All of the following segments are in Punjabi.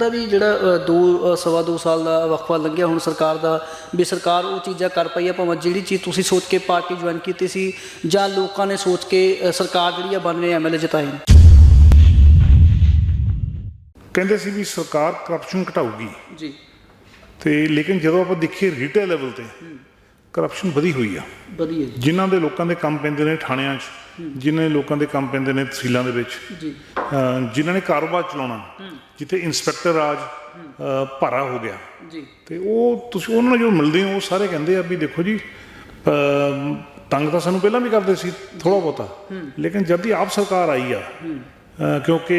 ਦਾ ਵੀ ਜਿਹੜਾ ਅ, ਦੋ ਅ, ਸਵਾ ਦੋ ਸਾਲ ਦਾ ਵਕਫਾ ਲੰਘਿਆ ਹੁਣ ਸਰਕਾਰ ਦਾ ਵੀ ਸਰਕਾਰ ਉਹ ਚੀਜ਼ਾਂ ਕਰ ਪਈ ਆ ਭਾਵੇਂ ਜਿਹੜੀ ਚੀਜ਼ ਤੁਸੀਂ ਸੋਚ ਕੇ ਪਾਰਟੀ ਜੁਆਇਨ ਕੀਤੀ ਸੀ ਜਾਂ ਲੋਕਾਂ ਨੇ ਸੋਚ ਕੇ ਸਰਕਾਰ ਜਿਹੜੀ ਆ ਬਣਨੇ ਐਮਐਲਏ ਜਿਤਾਏ ਕਹਿੰਦੇ ਸੀ ਵੀ ਸਰਕਾਰ ਕਰਪਸ਼ਨ ਘਟਾਊਗੀ। ਜੀ। ਤੇ ਲੇਕਿਨ ਜਦੋਂ ਆਪਾਂ ਦੇਖੀਏ ਰੀਟੇਲ ਲੈਵਲ ਤੇ ਕਰਪਸ਼ਨ ਵਧੀ ਹੋਈ ਆ। ਵਧੀਆ ਜੀ। ਜਿਨ੍ਹਾਂ ਦੇ ਲੋਕਾਂ ਦੇ ਕੰਮ ਪੈਂਦੇ ਨੇ ਥਾਣਿਆਂ 'ਚ ਜਿਨ੍ਹਾਂ ਦੇ ਲੋਕਾਂ ਦੇ ਕੰਮ ਪੈਂਦੇ ਨੇ ਤਹਿਸੀਲਾਂ ਦੇ ਵਿੱਚ ਜੀ। ਜਿਨ੍ਹਾਂ ਨੇ ਕਾਰੋਬਾਰ ਚਲਾਉਣਾ ਜਿੱਥੇ ਇੰਸਪੈਕਟਰ ਰਾਜ ਭਾਰਾ ਹੋ ਗਿਆ। ਜੀ। ਤੇ ਉਹ ਤੁਸੀਂ ਉਹਨਾਂ ਨਾਲ ਜੋ ਮਿਲਦੇ ਹੋ ਉਹ ਸਾਰੇ ਕਹਿੰਦੇ ਆ ਵੀ ਦੇਖੋ ਜੀ ਤੰਗ ਤਾਂ ਸਾਨੂੰ ਪਹਿਲਾਂ ਵੀ ਕਰਦੇ ਸੀ ਥੋੜਾ ਬਹੁਤਾ ਲੇਕਿਨ ਜਦ ਦੀ ਆਪ ਸਰਕਾਰ ਆਈ ਆ ਕਿਉਂਕਿ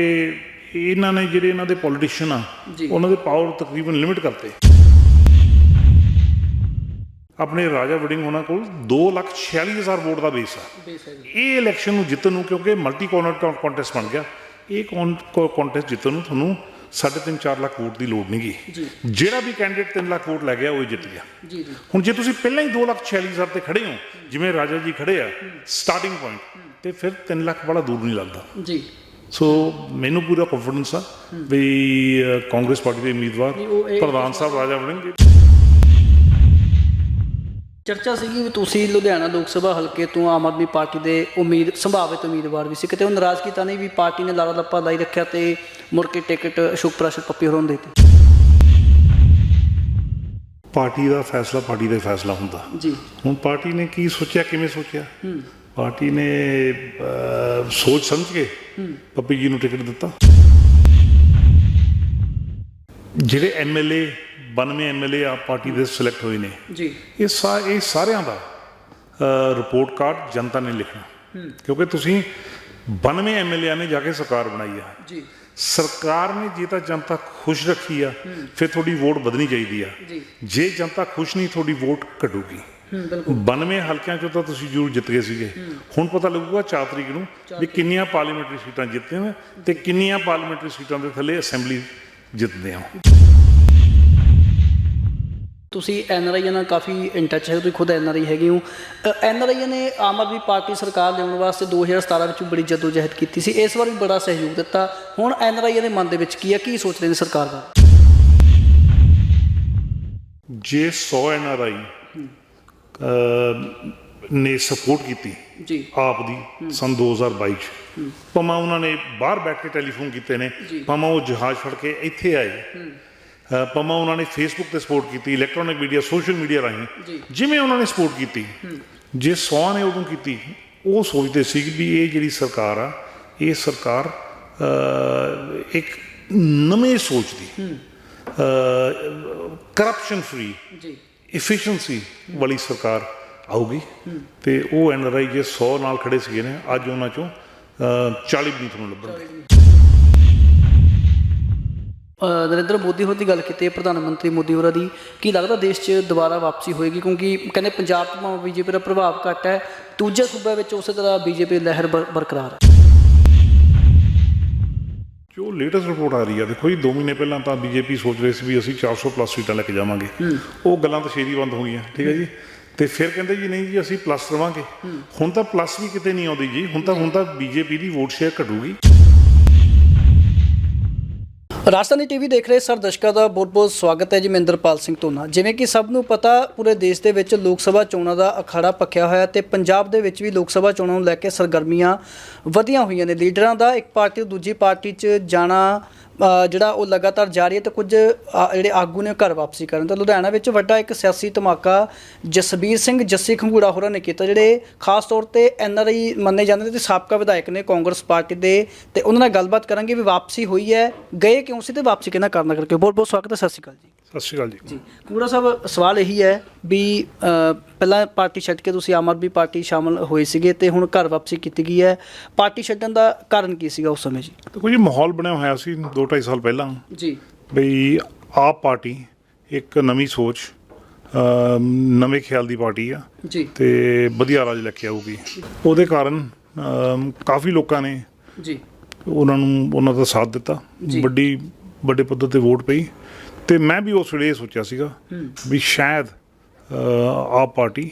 ਇਹਨਾਂ ਨੇ ਜਿਹੜੇ ਇਹਨਾਂ ਦੇ ਪੋਲੀਟੀਸ਼ੀਅਨ ਆ। ਉਹਨਾਂ ਦੇ ਪਾਵਰ ਤਕਰੀਬਨ ਲਿਮਿਟ ਕਰਤੇ। ਆਪਣੇ ਰਾਜਾ ਵੜਿੰਗ ਉਹਨਾਂ ਕੋਲ 246000 ਵੋਟ ਦਾ ਬੇਸ ਆ। ਇਹ ਇਲੈਕਸ਼ਨ ਨੂੰ ਜਿੱਤਣ ਨੂੰ ਕਿਉਂਕਿ ਮਲਟੀ ਕੋਰਨਰ ਕੰਟੈਸਟ ਬਣ ਗਿਆ। ਇਹ ਕੰਟੈਸਟ ਜਿੱਤਣ ਨੂੰ ਤੁਹਾਨੂੰ 3.5 4 ਲੱਖ ਵੋਟ ਦੀ ਲੋੜ ਨਹੀਂਗੀ ਜੀ। ਜਿਹੜਾ ਵੀ ਕੈਂਡੀਡੇਟ 3 ਲੱਖ ਵੋਟ ਲੈ ਗਿਆ ਉਹ ਜਿੱਤ ਗਿਆ। ਜੀ ਜੀ। ਹੁਣ ਜੇ ਤੁਸੀਂ ਪਹਿਲਾਂ ਹੀ 246000 ਤੇ ਖੜੇ ਹੋ ਜਿਵੇਂ ਰਾਜਾ ਜੀ ਖੜੇ ਆ ਸਟਾਰਟਿੰਗ ਪੁਆਇੰਟ ਤੇ ਫਿਰ 3 ਲੱਖ ਬੜਾ ਦੂਰ ਨਹੀਂ ਲੱਗਦਾ। ਜੀ। ਸੋ ਮੈਨੂੰ ਪੂਰਾ ਕੰਫੀਡੈਂਸ ਆ ਵੀ ਕਾਂਗਰਸ ਪਾਰਟੀ ਦੇ ਉਮੀਦਵਾਰ ਨਹੀਂ, ਪ੍ਰਧਾਨ ਸਾਹਿਬ ਰਾਜਾ ਵੜਿੰਗ ਚਰਚਾ ਸੀਗੀ ਵੀ ਤੁਸੀਂ ਲੁਧਿਆਣਾ ਲੋਕ ਸਭਾ ਹਲਕੇ ਤੋਂ ਆਮ ਆਦਮੀ ਪਾਰਟੀ ਦੇ ਉਮੀਦ ਸੰਭਾਵਿਤ ਉਮੀਦਵਾਰ ਵੀ ਸੀ। ਕਿਤੇ ਉਹ ਨਾਰਾਜ਼ਗੀ ਤਾਂ ਨਹੀਂ ਵੀ ਪਾਰਟੀ ਨੇ ਲਾਰਾ ਲੱਪਾ ਲਾਈ ਰੱਖਿਆ ਤੇ ਮੁੜ ਕੇ ਟਿਕਟ ਅਸ਼ੋਕ ਪ੍ਰਾਸ਼ਰ ਪੱਪੀ ਹੋਰਾਂ ਨੂੰ ਦੇ ਦਿੱਤੀ? ਪਾਰਟੀ ਦਾ ਫੈਸਲਾ ਪਾਰਟੀ ਦਾ ਫੈਸਲਾ ਹੁੰਦਾ। ਜੀ। ਹੁਣ ਪਾਰਟੀ ਨੇ ਕੀ ਸੋਚਿਆ ਕਿਵੇਂ ਸੋਚਿਆ? ਪਾਰਟੀ ਨੇ ਸੋਚ ਸਮਝ ਕੇ ਪੱਪੀ ਜੀ ਨੂੰ ਟਿਕਟ ਦਿੱਤਾ। ਜਿਹੜੇ ਐਮਐਲਏ 92 ਐਮਐਲਏ ਆ ਪਾਰਟੀ ਦੇ ਸਿਲੈਕਟ ਹੋਏ ਨੇ। ਜੀ। ਇਹ ਸਾ ਇਹ ਸਾਰਿਆਂ ਦਾ ਰਿਪੋਰਟ ਕਾਰਡ ਜਨਤਾ ਨੇ ਲਿਖਣਾ। ਕਿਉਂਕਿ ਤੁਸੀਂ 92 ਐਮਐਲਏ ਨੇ ਜਾ ਕੇ ਸਰਕਾਰ ਬਣਾਈ ਆ। ਜੀ। ਸਰਕਾਰ ਨੇ ਜੇ ਤਾਂ ਜਨਤਾ ਖੁਸ਼ ਰੱਖੀ ਆ ਫਿਰ ਤੁਹਾਡੀ ਵੋਟ ਵਧਣੀ ਚਾਹੀਦੀ ਆ। ਜੀ। ਜਨਤਾ ਖੁਸ਼ ਨਹੀਂ ਤੁਹਾਡੀ ਵੋਟ ਘਟੂਗੀ। ਹੂੰ ਬਿਲਕੁਲ। 92 ਹਲਕਿਆਂ ਚੋਂ ਤਾਂ ਤੁਸੀਂ ਜ਼ਰੂਰ ਜਿੱਤ ਗਏ ਸੀਗੇ। ਹੁਣ ਪਤਾ ਲੱਗੂਗਾ 4 ਤਰੀਕ ਨੂੰ ਵੀ ਕਿੰਨੀਆਂ ਪਾਰਲੀਮੈਂਟਰੀ ਸੀਟਾਂ ਜਿੱਤੀਆਂ ਨੇ ਤੇ ਕਿੰਨੀਆਂ ਪਾਰਲੀਮੈਂਟਰੀ ਸੀਟਾਂ ਦੇ ਥੱਲੇ ਅਸੈਂਬਲੀ ਜਿੱਤਦੇ ਆ। ਤੁਸੀਂ ਐਨਆਰਆਈ ਨਾਲ ਕਾਫੀ ਇਨ ਟੱਚ ਹੈ ਤੁਸੀਂ ਖੁਦ ਐਨਆਰਆਈ ਹੈਗੇ ਹੋ। ਐਨਆਰਆਈ ਨੇ ਆਮ ਆਦਮੀ ਪਾਰਟੀ ਸਰਕਾਰ ਲਿਆਉਣ ਵਾਸਤੇ 2017 ਵਿੱਚ ਬੜੀ ਜਦੋਜਹਿਦ ਕੀਤੀ ਸੀ। ਇਸ ਵਾਰ ਵੀ ਬੜਾ ਸਹਿਯੋਗ ਦਿੱਤਾ। ਹੁਣ ਐਨਆਰਆਈ ਦੇ ਮਨ ਦੇ ਵਿੱਚ ਕੀ ਹੈ ਕੀ ਸੋਚ ਰਹੇ ਨੇ ਸਰਕਾਰ ਦਾ ਜੇ 100 ਐਨਆਰਆਈ ਨੇ ਸਪੋਰਟ ਕੀਤੀ ਜੀ। ਆਪ ਦੀ ਸਨ 2022 ਚ। ਭਾਵੇਂ ਉਹਨਾਂ ਨੇ ਬਾਹਰ ਬੈਠ ਕੇ ਟੈਲੀਫੋਨ ਕੀਤੇ ਨੇ। ਭਾਵੇਂ ਉਹ ਜਹਾਜ਼ ਫੜ ਕੇ ਇੱਥੇ ਆਏ। ਭਾਵੇਂ ਉਹਨਾਂ ਨੇ ਫੇਸਬੁੱਕ ਤੇ ਸਪੋਰਟ ਕੀਤੀ ਇਲੈਕਟ੍ਰੋਨਿਕ ਮੀਡੀਆ ਸੋਸ਼ਲ ਮੀਡੀਆ ਰਾਹੀਂ। ਜਿਵੇਂ ਉਹਨਾਂ ਨੇ ਸਪੋਰਟ ਕੀਤੀ ਜੇ 100 ਨੇ ਉਦੋਂ ਕੀਤੀ ਉਹ ਸੋਚਦੇ ਸੀ ਕਿ ਵੀ ਇਹ ਜਿਹੜੀ ਸਰਕਾਰ ਆ ਇਹ ਸਰਕਾਰ ਇੱਕ ਨਵੇਂ ਸੋਚ ਦੀ ਕਰਪਸ਼ਨ ਫਰੀ ਜੀ। ਇਫੀਸ਼ੀਐਂਸੀ ਵਾਲੀ ਸਰਕਾਰ ਆਊਗੀ। ਤੇ ਉਹ ਐਨਆਰਆਈ ਜੇ 100 ਨਾਲ ਖੜੇ ਸੀਗੇ ਨੇ ਅੱਜ ਉਹਨਾਂ ਚੋਂ ਅ, 40 ਵੀ ਤੁਹਾਨੂੰ ਲੱਭਣਗੇ। ਨਰਿੰਦਰ ਮੋਦੀ ਹੋਰਾਂ ਦੀ ਗੱਲ ਕੀਤੀ ਹੈ ਪ੍ਰਧਾਨ ਮੰਤਰੀ ਮੋਦੀ ਹੋਰਾਂ ਦੀ ਕੀ ਲੱਗਦਾ ਦੇਸ਼ 'ਚ ਦੁਬਾਰਾ ਵਾਪਸੀ ਹੋਏਗੀ? ਕਿਉਂਕਿ ਕਹਿੰਦੇ ਪੰਜਾਬ 'ਚ ਭਾਵੇਂ ਬੀਜੇਪੀ ਦਾ ਪ੍ਰਭਾਵ ਘੱਟ ਹੈ ਦੂਜੇ ਸੂਬਿਆਂ ਵਿੱਚ ਉਸੇ ਤਰ੍ਹਾਂ ਬੀਜੇਪੀ ਲਹਿਰ ਬਰ- ਬਰਕਰਾਰ ਹੈ। ਜੋ ਲੇਟੈਸਟ ਰਿਪੋਰਟ ਆ ਰਹੀ ਆ ਦੇਖੋ ਜੀ 2 ਮਹੀਨੇ ਪਹਿਲਾਂ ਤਾਂ ਬੀਜੇਪੀ ਸੋਚ ਰਹੀ ਸੀ ਵੀ ਅਸੀਂ 400 ਪਲੱਸ ਸੀਟਾਂ ਲੈ ਕੇ ਜਾਵਾਂਗੇ। ਉਹ ਗੱਲਾਂ ਤਾਂ ਛੇਤੀ ਬੰਦ ਹੋ ਗਈਆਂ ਠੀਕ ਹੈ ਜੀ? ਤੇ ਫਿਰ ਕਹਿੰਦੇ ਜੀ ਨਹੀਂ ਜੀ ਅਸੀਂ ਪਲੱਸ ਰਵਾਂਗੇ। ਹੁਣ ਤਾਂ ਪਲੱਸ ਵੀ ਕਿਤੇ ਨਹੀਂ ਆਉਂਦੀ ਜੀ ਹੁਣ ਤਾਂ ਹੁਣ ਤਾਂ ਬੀਜੇਪੀ ਦੀ ਵੋਟ ਸ਼ੇਅਰ ਘਟੂਗੀ। ਰਾਜਸਥਾਨੀ ਟੀਵੀ ਦੇਖ ਰਹੇ ਸਰ ਦਰਸ਼ਕਾਂ ਦਾ ਬਹੁਤ-ਬਹੁਤ ਸਵਾਗਤ ਹੈ ਜੀ ਮਹਿੰਦਰਪਾਲ ਸਿੰਘ ਧੋਨਾ। ਜਿਵੇਂ ਕਿ ਸਭ ਨੂੰ ਪਤਾ, ਪੂਰੇ ਦੇਸ਼ ਦੇ ਵਿੱਚ ਲੋਕ ਸਭਾ ਚੋਣਾਂ ਦਾ ਅਖਾੜਾ ਪੱਕਿਆ ਹੋਇਆ ਤੇ ਪੰਜਾਬ ਦੇ ਵਿੱਚ ਵੀ ਲੋਕ ਸਭਾ ਚੋਣਾਂ ਨੂੰ ਲੈ ਕੇ ਸਰਗਰਮੀਆਂ ਵਧੀਆਂ ਹੋਈਆਂ ਨੇ। ਲੀਡਰਾਂ ਦਾ ਇੱਕ ਪਾਰਟੀ ਤੋਂ ਦੂਜੀ ਪਾਰਟੀ 'ਚ ਜਾਣਾ ਜਿਹੜਾ ਉਹ ਲਗਾਤਾਰ ਜਾਰੀ ਹੈ ਤੇ ਕੁਝ ਜਿਹੜੇ ਆਗੂ ਨੇ ਘਰ ਵਾਪਸੀ ਕਰਨ। ਤਾਂ ਲੁਧਿਆਣਾ ਵਿੱਚ ਵੱਡਾ ਇੱਕ ਸਿਆਸੀ ਧਮਾਕਾ ਜਸਬੀਰ ਸਿੰਘ, ਜੱਸੀ ਖੰਗੂੜਾ ਹੋਰਾਂ ਨੇ ਕੀਤਾ, ਜਿਹੜੇ ਖਾਸ ਤੌਰ ਤੇ ਐਨਆਰਆਈ ਮੰਨੇ ਜਾਂਦੇ ਨੇ ਤੇ ਸਾਬਕਾ ਵਿਧਾਇਕ ਨੇ ਕਾਂਗਰਸ ਪਾਰਟੀ ਦੇ। ਤੇ ਉਹਨਾਂ ਨਾਲ ਗੱਲਬਾਤ ਕਰਾਂਗੇ ਵੀ ਵਾਪਸੀ ਹੋਈ ਹੈ, ਗਏ ਕਿਉਂ ਸੀ ਤੇ ਵਾਪਸੀ ਕਿਹਨਾਂ ਕਰਨਾ ਕਰਕੇ? ਬਹੁਤ ਬਹੁਤ ਸਵਾਗਤ ਹੈ, ਸਤਿ ਸ਼੍ਰੀ ਅਕਾਲ ਜੀ। ਸਤਿ ਸ਼੍ਰੀ ਅਕਾਲ ਜੀ। ਜੀ ਕੂੜਾ ਸਾਹਿਬ ਸਵਾਲ ਇਹੀ ਹੈ ਵੀ ਪਹਿਲਾਂ ਪਾਰਟੀ ਛੱਡ ਕੇ ਤੁਸੀਂ ਆਮ ਆਦਮੀ ਪਾਰਟੀ ਸ਼ਾਮਲ ਹੋਏ ਸੀਗੇ ਤੇ ਹੁਣ ਘਰ ਵਾਪਸੀ ਕੀਤੀ ਗਈ ਹੈ। ਪਾਰਟੀ ਛੱਡਣ ਦਾ ਕਾਰਨ ਕੀ ਸੀਗਾ ਉਸ ਸਮੇਂ ਜੀ? ਦੇਖੋ ਜੀ ਮਾਹੌਲ ਬਣਿਆ ਹੋਇਆ ਸੀ 2.5 ਸਾਲ ਪਹਿਲਾਂ। ਜੀ। ਬਈ ਆਪ ਪਾਰਟੀ ਇੱਕ ਨਵੀਂ ਸੋਚ ਨਵੇਂ ਖਿਆਲ ਦੀ ਪਾਰਟੀ ਆ। ਜੀ। ਤੇ ਵਧੀਆ ਰਾਜ ਲੈ ਕੇ ਆਊਗੀ ਉਹਦੇ ਕਾਰਨ ਕਾਫੀ ਲੋਕਾਂ ਨੇ ਜੀ। ਉਹਨਾਂ ਨੂੰ ਉਹਨਾਂ ਦਾ ਸਾਥ ਦਿੱਤਾ। ਵੱਡੀ ਵੱਡੇ ਪੱਧਰ ਤੇ ਵੋਟ ਪਈ। ਤੇ ਮੈਂ ਵੀ ਉਸ ਵੇਲੇ ਸੋਚਿਆ ਸੀਗਾ ਵੀ ਸ਼ਾਇਦ ਆਪ ਪਾਰਟੀ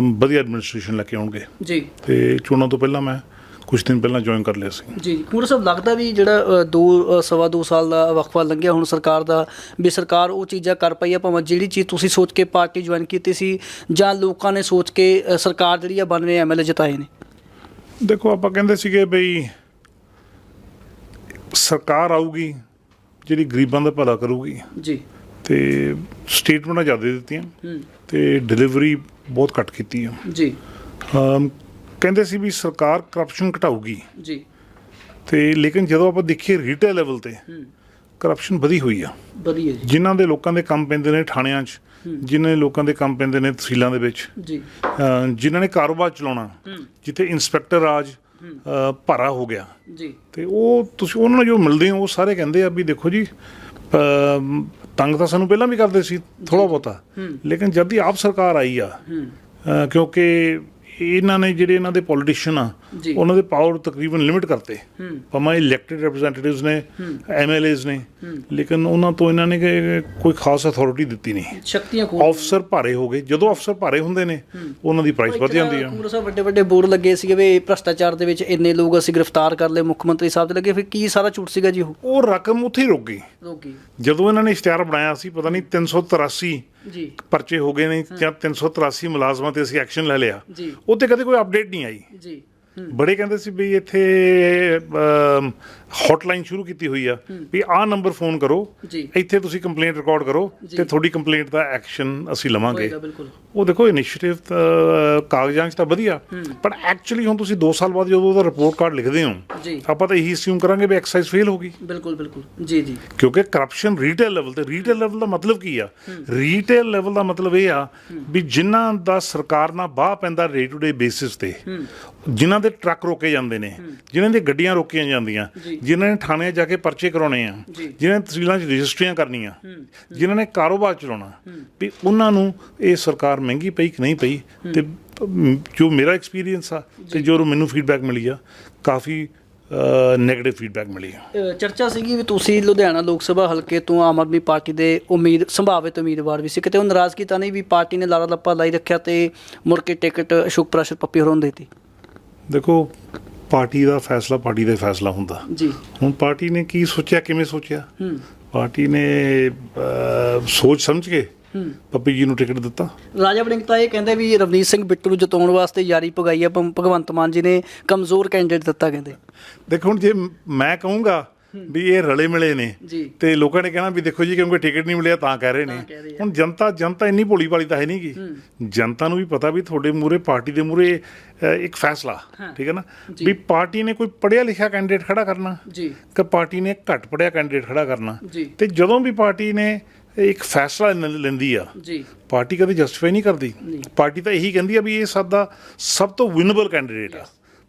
ਵਧੀਆ ਐਡਮਿਨਿਸਟ੍ਰੇਸ਼ਨ ਲੈ ਕੇ ਆਉਣਗੇ। ਜੀ। ਤੇ ਚੋਣਾਂ ਤੋਂ ਪਹਿਲਾਂ ਮੈਂ ਕੁਝ ਦਿਨ ਪਹਿਲਾਂ ਜੁਆਇਨ ਕਰ ਲਿਆ ਸੀ। ਜੀ ਕੁਮਰ ਸਾਹਿਬ ਲੱਗਦਾ ਵੀ ਜਿਹੜਾ ਅ, ਦੋ ਅ, ਸਵਾ ਦੋ ਸਾਲ ਦਾ ਵਕਫਾ ਲੰਘਿਆ ਹੁਣ ਸਰਕਾਰ ਦਾ ਵੀ ਸਰਕਾਰ ਉਹ ਚੀਜ਼ਾਂ ਕਰ ਪਈ ਆ ਭਾਵੇਂ ਜਿਹੜੀ ਚੀਜ਼ ਤੁਸੀਂ ਸੋਚ ਕੇ ਪਾਰਟੀ ਜੁਆਇਨ ਕੀਤੀ ਸੀ ਜਾਂ ਲੋਕਾਂ ਨੇ ਸੋਚ ਕੇ ਸਰਕਾਰ ਜਿਹੜੀ ਆ 92 ਐਮਐਲਏ ਜਿਤਾਏ ਨੇ। ਦੇਖੋ ਆਪਾਂ ਕਹਿੰਦੇ ਸੀਗੇ ਬਈ ਸਰਕਾਰ ਆਊਗੀ ਜਿਹੜੀ ਗਰੀਬਾਂ ਦਾ ਭਲਾ ਕਰੂਗੀ। ਜੀ। ਤੇ ਸਟੇਟਮੈਂਟਾਂ ਜ਼ਿਆਦਾ ਦਿੱਤੀਆਂ। ਹੂੰ। ਤੇ ਡਿਲੀਵਰੀ ਬਹੁਤ ਘੱਟ ਕੀਤੀ ਆ ਜੀ ਕਹਿੰਦੇ ਸੀ ਵੀ ਸਰਕਾਰ ਕਰਪਸ਼ਨ ਘਟਾਊਗੀ। ਜੀ। ਤੇ ਲੇਕਿਨ ਜਦੋਂ ਆਪਾਂ ਦੇਖੀਏ ਰੀਟੇਲ ਲੈਵਲ ਤੇ ਹੂੰ। ਕਰਪਸ਼ਨ ਵਧੀ ਹੋਈ ਆ। ਵਧੀਆ ਜੀ। ਜਿਨ੍ਹਾਂ ਦੇ ਲੋਕਾਂ ਦੇ ਕੰਮ ਪੈਂਦੇ ਨੇ ਥਾਣਿਆਂ 'ਚ ਜਿਨ੍ਹਾਂ ਦੇ ਲੋਕਾਂ ਦੇ ਕੰਮ ਪੈਂਦੇ ਨੇ ਤਹਿਸੀਲਾਂ ਦੇ ਵਿੱਚ। ਜੀ। ਜਿਨ੍ਹਾਂ ਨੇ ਕਾਰੋਬਾਰ ਚਲਾਉਣਾ ਹੂੰ। ਜਿੱਥੇ ਇੰਸਪੈਕਟਰ ਰਾਜ ਭਾਰਾ ਹੋ ਗਿਆ। ਜੀ। ਤੇ ਉਹ ਤੁਸੀਂ ਉਹਨਾਂ ਨੂੰ ਜੋ ਮਿਲਦੇ ਹੋ ਉਹ ਸਾਰੇ ਕਹਿੰਦੇ ਆ ਵੀ ਦੇਖੋ ਜੀ ਤੰਗ ਤਾਂ ਸਾਨੂੰ ਪਹਿਲਾਂ ਵੀ ਕਰਦੇ ਸੀ ਥੋੜਾ ਬਹੁਤਾ। ਲੇਕਿਨ ਜਦ ਦੀ ਆਪ ਸਰਕਾਰ ਆਈ ਆ ਕਿਉਂਕਿ ਇਹਨਾਂ ਨੇ ਜਿਹੜੇ ਇਹਨਾਂ ਦੇ ਪੋਲੀਟੀਸ਼ੀਅਨ ਆ। ਉਹਨਾਂ ਦੇ ਪਾਵਰ ਤਕਰੀਬਨ ਲਿਮਿਟ ਕਰਤੇ। ਭਾਵੇਂ ਇਲੈਕਟਿਡ ਰਿਪਰੈਜ਼ੈਂਟੇਟਿਵਸ ਨੇ ਐਮਐਲਏਜ਼ ਨੇ ਲੇਕਿਨ ਉਹਨਾਂ ਤੋਂ ਇਹਨਾਂ ਨੇ ਕੋਈ ਖਾਸ ਅਥਾਰਟੀ ਦਿੱਤੀ ਨਹੀਂ। ਸ਼ਕਤੀਆਂ ਕੋਲ ਅਫਸਰ ਭਾਰੇ ਹੋ ਗਏ। ਜਦੋਂ ਅਫਸਰ ਭਾਰੇ ਹੁੰਦੇ ਨੇ ਉਹਨਾਂ ਦੀ ਪ੍ਰਾਈਸ ਵਧ ਜਾਂਦੀ ਆ। ਕੁਮਰ ਸਾਹਿਬ ਵੱਡੇ ਵੱਡੇ ਬੋਰਡ ਲੱਗੇ ਸੀਗੇ ਵੀ ਭ੍ਰਸ਼ਟਾਚਾਰ ਦੇ ਵਿੱਚ ਇੰਨੇ ਲੋਕ ਅਸੀਂ ਗ੍ਰਿਫਤਾਰ ਕਰ ਲਏ ਮੁੱਖ ਮੰਤਰੀ ਸਾਹਿਬ ਦੇ ਲੱਗੇ ਫਿਰ ਕੀ ਸਾਰਾ ਝੂਠ ਸੀਗਾ ਜੀ ਉਹ? ਉਹ ਰਕਮ ਉੱਥੇ ਹੀ ਰੁਕ ਗਈ। ਰੋਕੀ ਜਦੋਂ ਇਹਨਾਂ ਨੇ ਇਸ਼ਤਿਹਾਰ ਬਣਾਇਆ ਸੀ ਪਤਾ ਨਹੀਂ 383 ਜੀ। ਪਰਚੇ ਹੋ ਗਏ ਨੇ ਜਾਂ 383 ਮੁਲਾਜ਼ਮਾਂ ਤੇ ਅਸੀਂ ਐਕਸ਼ਨ ਲੈ ਲਿਆ। ਜੀ। ਉੱਤੇ ਕਦੇ ਕੋਈ ਅਪਡੇਟ ਨਹੀਂ ਆਈ। ਜੀ। ਬੜੇ ਕਹਿੰਦੇ ਸੀ ਵੀ ਇੱਥੇ ਹੌਟਲਾਈਨ ਸ਼ੁਰੂ ਕੀਤੀ ਹੋਈ ਆ ਵੀ ਆਹ ਨੰਬਰ ਫੋਨ ਕਰੋ ਜੀ। ਇੱਥੇ ਤੁਸੀਂ ਕੰਪਲੇਂਟ ਰਿਕਾਰਡ ਕਰੋ। ਤੇ ਤੁਹਾਡੀ ਕੰਪਲੇਂਟ ਦਾ ਐਕਸ਼ਨ ਅਸੀਂ ਲਵਾਂਗੇ। ਹੋਏਗਾ ਬਿਲਕੁਲ। ਉਹ ਦੇਖੋ ਇਨੀਸ਼ੀਏਟਿਵ ਕਾਗਜ਼ਾਂ 'ਚ ਤਾਂ ਵਧੀਆ ਪਰ ਐਕਚੁਅਲੀ ਹੁਣ ਤੁਸੀਂ 2 ਸਾਲ ਬਾਅਦ ਜਦੋਂ ਉਹਦਾ ਰਿਪੋਰਟ ਕਾਰਡ ਲਿਖਦੇ ਹੋ ਜੀ। ਆਪਾਂ ਤਾਂ ਇਹੀ ਅਸਿਊਮ ਕਰਾਂਗੇ ਵੀ ਐਕਸਾਈਜ਼ ਫੇਲ ਹੋ ਗਈ। ਬਿਲਕੁਲ ਬਿਲਕੁਲ। ਜੀ ਜੀ। ਕਿਉਂਕਿ ਕਰਪਸ਼ਨ ਰੀਟੇਲ ਲੈਵਲ ਤੇ ਰੀਟੇਲ ਲੈਵਲ ਦਾ ਮਤਲਬ ਕੀ ਆ? ਰੀਟੇਲ ਲੈਵਲ ਦਾ ਮਤਲਬ ਇਹ ਆ ਵੀ ਜਿਨ੍ਹਾਂ ਦਾ ਸਰਕਾਰ ਨਾਲ ਬਾਹ ਪੈਂਦਾ ਡੇ ਟੂ ਡੇ ਬੇਸਿਸ ਤੇ ਜਿਨ੍ਹਾਂ ਦੇ ਟਰੱਕ ਰੋਕੇ ਜਾਂਦੇ ਨੇ ਜਿਨ੍ਹਾਂ ਦੀਆਂ ਗੱਡੀਆਂ ਰੋਕੀਆਂ ਜਾਂਦੀਆਂ ਜੀ। ਜਿਨ੍ਹਾਂ ਨੇ ਥਾਣਿਆਂ ਜਾ ਕੇ ਪਰਚੇ ਕਰਾਉਣੇ ਆ। ਜਿਨ੍ਹਾਂ ਨੇ ਤਹਿਸੀਲਾਂ 'ਚ ਰਜਿਸਟਰੀਆਂ ਕਰਨੀਆਂ ਜਿਨ੍ਹਾਂ ਨੇ ਕਾਰੋਬਾਰ ਚਲਾਉਣਾ ਵੀ ਉਹਨਾਂ ਨੂੰ ਇਹ ਸਰਕਾਰ ਮਹਿੰਗੀ ਪਈ ਕਿ ਨਹੀਂ ਪਈ ਤੇ ਜੋ ਮੇਰਾ ਐਕਸਪੀਰੀਅੰਸ ਆ ਤੇ ਜੋ। ਮੈਨੂੰ ਫੀਡਬੈਕ ਮਿਲੀ ਆ ਕਾਫੀ ਨੈਗੇਟਿਵ ਫੀਡਬੈਕ ਮਿਲੀ ਆ। ਚਰਚਾ ਸੀਗੀ ਵੀ ਤੁਸੀਂ ਲੁਧਿਆਣਾ ਲੋਕ ਸਭਾ ਹਲਕੇ ਤੋਂ ਆਮ ਆਦਮੀ ਪਾਰਟੀ ਦੇ ਉਮੀਦ ਸੰਭਾਵਿਤ ਉਮੀਦਵਾਰ ਵੀ ਸੀ ਕਿਤੇ ਉਹ ਨਾਰਾਜ਼ਗੀ ਤਾਂ ਨਹੀਂ ਵੀ ਪਾਰਟੀ ਨੇ ਲਾਰਾ ਲੱਪਾ ਲਾਈ ਰੱਖਿਆ ਤੇ ਮੁੜ ਕੇ ਟਿਕਟ ਅਸ਼ੋਕ ਪ੍ਰਸ਼ਰ ਪੱਪੀ ਹੋਰਾਂ ਦੇਤੀ? ਦੇਖੋ ਪਾਰਟੀ ਦਾ ਫੈਸਲਾ ਪਾਰਟੀ ਦਾ ਫੈਸਲਾ ਹੁੰਦਾ। ਜੀ। ਹੁਣ ਪਾਰਟੀ ਨੇ ਕੀ ਸੋਚਿਆ ਕਿਵੇਂ ਸੋਚਿਆ? ਹੂੰ। ਪਾਰਟੀ ਨੇ ਸੋਚ ਸਮਝ ਕੇ ਪੱਪੀ ਜੀ ਨੂੰ ਟਿਕਟ ਦਿੱਤਾ। ਰਾਜਾ ਵੜਿੰਗ ਤਾਂ ਇਹ ਕਹਿੰਦੇ ਵੀ ਰਵਨੀਤ ਸਿੰਘ ਬਿੱਟੂ ਨੂੰ ਜਿਤਾਉਣ ਵਾਸਤੇ ਯਾਰੀ ਪਗਾਈ ਆ ਭਗਵੰਤ ਮਾਨ ਜੀ ਨੇ ਕਮਜ਼ੋਰ ਕੈਂਡੀਡੇਟ ਦਿੱਤਾ ਕਹਿੰਦੇ। ਦੇਖੋ ਹੁਣ ਜੇ ਮੈਂ ਕਹੂੰਗਾ ਵੀ ਇਹ ਰਲੇ ਮਿਲੇ ਨੇ। ਤੇ ਲੋਕਾਂ ਨੇ ਕਹਿਣਾ ਵੀ ਦੇਖੋ ਜੀ ਕਿਉਂਕਿ ਟਿਕਟ ਨਹੀਂ ਮਿਲਿਆ ਤਾਂ ਕਹਿ ਰਹੇ ਨੇ। ਹੁਣ ਜਨਤਾ ਜਨਤਾ ਇੰਨੀ ਭੋਲੀ ਭਾਲੀ ਤਾਂ ਹੈ ਨਹੀਂਗੀ ਜਨਤਾ ਨੂੰ ਵੀ ਪਤਾ ਵੀ ਤੁਹਾਡੇ ਮੂਰੇ ਪਾਰਟੀ ਦੇ ਮੂਰੇ ਇੱਕ ਫੈਸਲਾ। ਠੀਕ ਹੈ ਨਾ। ਵੀ ਪਾਰਟੀ ਨੇ ਕੋਈ ਪੜ੍ਹਿਆ ਲਿਖਿਆ ਕੈਂਡੀਡੇਟ ਖੜਾ ਕਰਨਾ। ਜੀ। ਕਿ ਪਾਰਟੀ ਨੇ ਘੱਟ ਪੜ੍ਹਿਆ ਕੈਂਡੀਡੇਟ ਖੜਾ ਕਰਨਾ। ਤੇ ਜਦੋਂ ਵੀ ਪਾਰਟੀ ਨੇ ਇੱਕ ਫੈਸਲਾ ਲੈਂਦੀ ਆ ਜੀ। ਪਾਰਟੀ ਕਦੇ ਜਸਟੀਫਾਈ ਨਹੀਂ ਕਰਦੀ। ਨਹੀਂ। ਪਾਰਟੀ ਤਾਂ ਇਹੀ ਕਹਿੰਦੀ ਆ ਵੀ ਇਹ ਸਾਡਾ ਸਭ ਤੋਂ ਵਿਨੇਬਲ ਕੈਂਡੀਡੇਟ ਆ।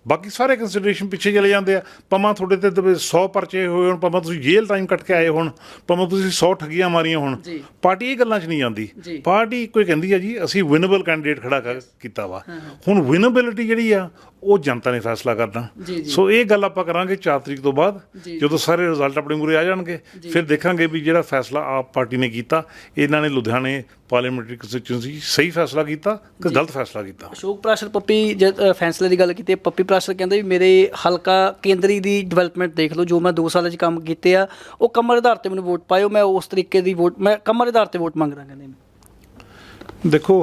ਬਾਕੀ ਸਾਰੇ ਕੰਸੀਡਰੇਸ਼ਨ ਪਿੱਛੇ ਚਲੇ ਜਾਂਦੇ ਆ। ਪਮਾ ਤੁਹਾਡੇ ਤੇ 100 ਪਰਚੇ ਹੋਏ ਹੋਣ ਪਮਾ ਤੁਸੀਂ ਜੇਲ੍ਹ ਟਾਈਮ ਕੱਟ ਕੇ ਆਏ ਹੋਣ ਪਮਾ ਤੁਸੀਂ 100 ਠੱਗੀਆਂ ਮਾਰੀਆਂ ਹੋਣ। ਪਾਰਟੀ ਇਹ ਗੱਲਾਂ 'ਚ ਨਹੀਂ ਜਾਂਦੀ। ਪਾਰਟੀ ਕੋਈ ਕਹਿੰਦੀ ਆ ਜੀ ਅਸੀਂ ਵਿਨੇਬਲ ਕੈਂਡੀਡੇਟ ਖੜਾ ਕਰ- ਕੀਤਾ ਵਾ। ਹੁਣ ਵਿਨੇਬਿਲਿਟੀ ਜਿਹੜੀ ਆ ਉਹ ਜਨਤਾ ਨੇ ਫੈਸਲਾ ਕਰਨਾ। ਸੋ ਇਹ ਗੱਲ ਆਪਾਂ ਕਰਾਂਗੇ 4 ਤਰੀਕ ਤੋਂ ਬਾਅਦ। ਜਦੋਂ ਸਾਰੇ ਰਿਜ਼ਲਟ ਆਪਣੇ ਮੂਰੇ ਆ ਜਾਣਗੇ। ਫਿਰ ਦੇਖਾਂਗੇ ਵੀ ਜਿਹੜਾ ਫੈਸਲਾ ਆਪ ਪਾਰਟੀ ਨੇ ਕੀਤਾ ਇਹਨਾਂ ਨੇ ਲੁਧਿਆਣੇ ਪਾਰਲੀਮੈਂਟਰੀ ਕੰਸਟੀਚੁਐਂਸੀ ਸਹੀ ਫੈਸਲਾ ਕੀਤਾ ਕਿ ਗਲਤ ਫੈਸਲਾ ਕੀਤਾ। ਅਸ਼ੋਕ ਪ੍ਰਾਸ਼ਰ ਪੱਪੀ ਫੈਸਲੇ ਦੀ ਗੱਲ ਕੀਤੀ ਪੱਪੀ ਪ੍ਰਾਸ਼ਰ ਕਹਿੰਦੇ ਵੀ ਮੇਰੇ ਹਲਕਾ ਕੇਂਦਰੀ ਦੀ ਡਿਵੈਲਪਮੈਂਟ ਦੇਖ ਲਓ ਜੋ ਮੈਂ 2 ਸਾਲਾਂ 'ਚ ਕੰਮ ਕੀਤੇ ਆ ਉਹ ਕੰਮਾਂ ਦੇ ਆਧਾਰ ਤੇ ਮੈਨੂੰ ਵੋਟ ਪਾਇਓ ਮੈਂ ਉਸ ਤਰੀਕੇ ਦੀ ਵੋਟ ਮੈਂ ਕੰਮਾਂ ਦੇ ਆਧਾਰ ਤੇ ਵੋਟ ਮੰਗਦਾ ਕਹਿੰਦੇ ਦੇਖੋ